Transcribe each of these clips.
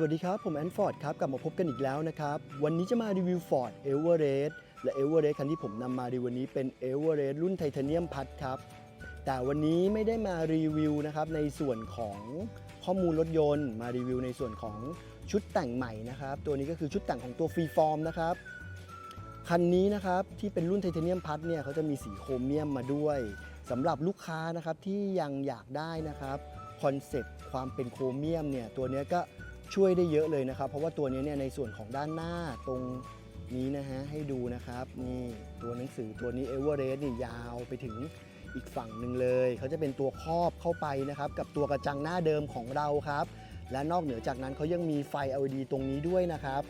สวัสดีครับ ผมแอนฟอร์ดครับ กลับมาพบกันอีกแล้วนะครับ วันนี้จะมารีวิว Ford Everest และ Everest คันที่ผมนำมาในวันนี้เป็น Everest รุ่นไทเทเนียมพัดครับ แต่วันนี้ไม่ได้มารีวิวนะครับในส่วนของข้อมูลรถยนต์ มารีวิวในส่วนของชุดแต่งใหม่นะครับ ตัวนี้ก็คือชุดแต่งของตัวฟรีฟอร์มนะครับ คันนี้นะครับที่เป็นรุ่นไทเทเนียมพัดเนี่ยเขาจะมีสีโครเมียมมาด้วยสำหรับลูกค้านะครับที่ยังอยากได้นะครับคอนเซปต์ความเป็นโครเมียมเนี่ยตัวนี้ก็ ช่วยได้เยอะเลยนะครับ เพราะว่าตัวนี้เนี่ยในส่วนของด้านหน้าตรงนี้นะฮะให้ดูนะครับนี่ตัวหนังสือตัวนี้เอเวอเรสต์นี่ยาวไปถึงอีกฝั่งหนึ่งเลย เขาจะเป็นตัวครอบเข้าไปนะครับ กับตัวกระจังหน้าเดิมของเราครับ และนอกเหนือจากนั้นเขายังมีไฟ LED ตรงนี้ด้วยนะครับ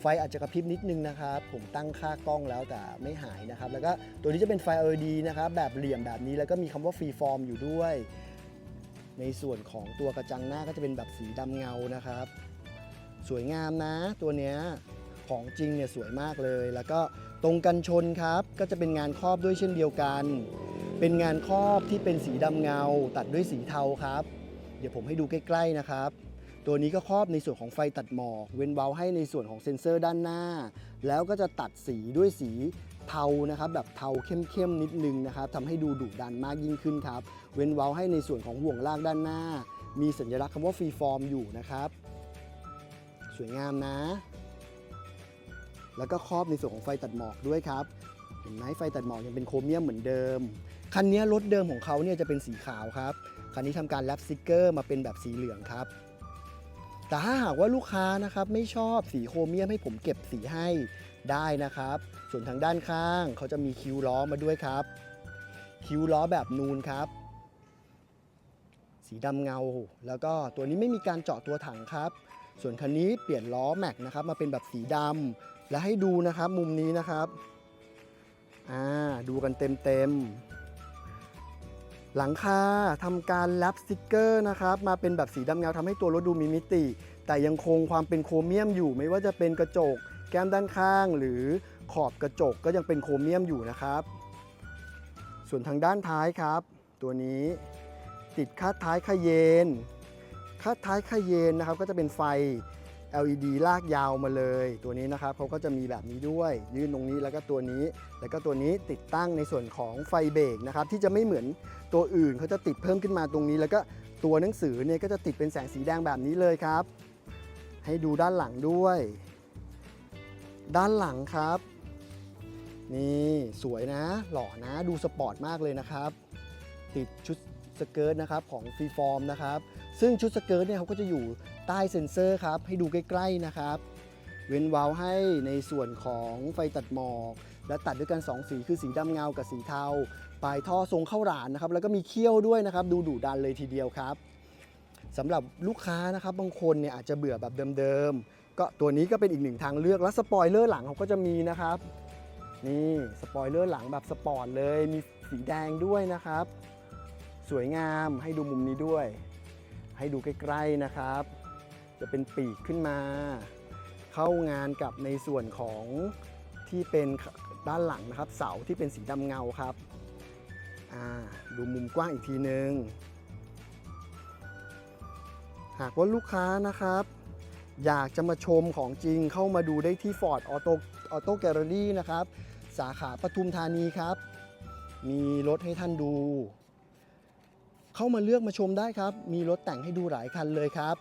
ไฟอาจจะกระพริบนิดนึงนะครับ ผมตั้งค่ากล้องแล้วแต่ไม่หายนะครับ แล้วก็ตัวนี้จะเป็นไฟ LED นะครับแบบเหลี่ยมแบบนี้แล้วก็มีคำว่าฟรีฟอร์มอยู่ด้วย ในส่วนของตัวกระจังหน้าก็จะเป็นแบบสีดำเงานะครับ สวยงามนะ ตัวเนี้ยของจริงเนี่ยสวยมากเลย แล้วก็ตรงกันชนครับก็จะเป็นงานครอบด้วยเช่นเดียวกัน เป็นงานครอบที่เป็นสีดำเงา ตัดด้วยสีเทาครับ เดี๋ยวผมให้ดูใกล้ ๆนะครับ ตัวนี้ก็ครอบในส่วนของไฟตัดหมอก เว้นเว้าให้ในส่วนของเซ็นเซอร์ด้านหน้า แล้วก็จะตัดสีด้วยสี เทานะครับแบบเทาเข้มๆนิดนึงนะครับทำให้ดูดุดันมากยิ่งขึ้นครับ เว้นเว้าให้ในส่วนของห่วงลากด้านหน้า มีสัญลักษณ์คำว่าฟรีฟอร์มอยู่นะครับ สวยงามนะ แล้วก็ครอบในส่วนของไฟตัดหมอกด้วยครับเห็นไหมไฟตัดหมอกยังเป็นโครเมียมเหมือนเดิม คันนี้รถเดิมของเขาเนี่ยจะเป็นสีขาวครับ คันนี้ทำการแรปสติกเกอร์มาเป็นแบบสีเหลืองครับ แต่ถ้าหากว่าลูกค้านะครับไม่ชอบสีโครเมียมให้ผมเก็บสีให้ ได้นะครับ ส่วนทางด้านข้างเขาจะมีคิ้วล้อมาด้วยครับ คิ้วล้อแบบนูนครับ สีดำเงา แล้วก็ตัวนี้ไม่มีการเจาะตัวถังครับ ส่วนคันนี้เปลี่ยนล้อแม็กนะครับมาเป็นแบบสีดำและให้ดูนะครับมุมนี้นะครับอ่าดูกันเต็มๆหลังคาทำการแลปสติกเกอร์นะครับมาเป็นแบบสีดำเงาทำให้ตัวรถดูมีมิติ แต่ยังคงความเป็นโครเมียมอยู่ไม่ว่าจะเป็นกระจก แก้มด้านข้างหรือขอบกระจกก็ยังเป็นโครเมียมอยู่นะครับ ส่วนทางด้านท้ายครับ ตัวนี้ติดคาดท้ายคาเยนคาดท้ายคาเยนนะครับก็จะเป็นไฟ LED ลากยาวมาเลยตัวนี้นะครับเขาก็จะมีแบบนี้ด้วย ยื่นตรงนี้แล้วก็ตัวนี้ แล้วก็ตัวนี้ติดตั้งในส่วนของไฟเบรกนะครับที่จะไม่เหมือนตัวอื่นเขาจะติดเพิ่มขึ้นมาตรงนี้ แล้วก็ตัวหนังสือเนี่ยก็จะติดเป็นแสงสีแดงแบบนี้เลยครับ ให้ดูด้านหลังด้วย ด้านหลังครับ นี่สวยนะ หล่อนะดูสปอร์ตมากเลยนะครับ ติดชุดสเกิร์ตนะครับของฟรีฟอร์มนะครับ ซึ่งชุดสเกิร์ตเนี่ยเขาก็จะอยู่ใต้เซ็นเซอร์ครับให้ดูใกล้ๆนะครับ เว้นวาล์วให้ในส่วนของไฟตัดหมอก และตัดด้วยกัน 2 สีคือสีดำเงากับสีเทา ปลายท่อทรงเข้าหลานนะครับ แล้วก็มีเขี้ยวด้วยนะครับ ดูดุดันเลยทีเดียวครับสำหรับลูกค้านะครับบางคนเนี่ยอาจจะเบื่อแบบเดิมๆ ก็ตัวนี้ก็เป็นอีกหนึ่งทางเลือกและสปอยเลอร์หลังเขาก็จะมีนะครับ นี่สปอยเลอร์หลังแบบสปอร์ตเลยมีสีแดงด้วยนะครับ สวยงามให้ดูมุมนี้ด้วย ให้ดูใกล้ๆนะครับ จะเป็นปีกขึ้นมา เข้างานกับในส่วนของที่เป็นด้านหลังนะครับ เสาที่เป็นสีดำเงาครับดูมุมกว้างอีกทีหนึ่งหากว่าลูกค้านะครับ อยากจะมาชมของจริงเข้ามาดูได้ที่ Ford Auto Auto Gallery นะครับ สาขาปทุมธานีครับ มีรถให้ท่านดู เข้ามาเลือกมาชมได้ครับ มีรถแต่งให้ดูหลายคันเลยครับ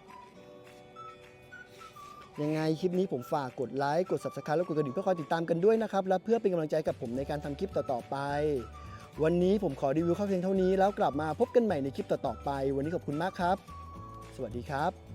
ยังไงคลิปนี้ผมฝากกดไลค์ กด subscribe แล้วกดกระดิ่งเพื่อคอยติดตามกันด้วยนะครับ และเพื่อเป็นกำลังใจกับผมในการทำคลิปต่อๆไป วันนี้ผมขอรีวิวเข้าเพียงเท่านี้แล้วกลับมาพบกันใหม่ในคลิปต่อๆไป วันนี้ขอบคุณมากครับ สวัสดีครับ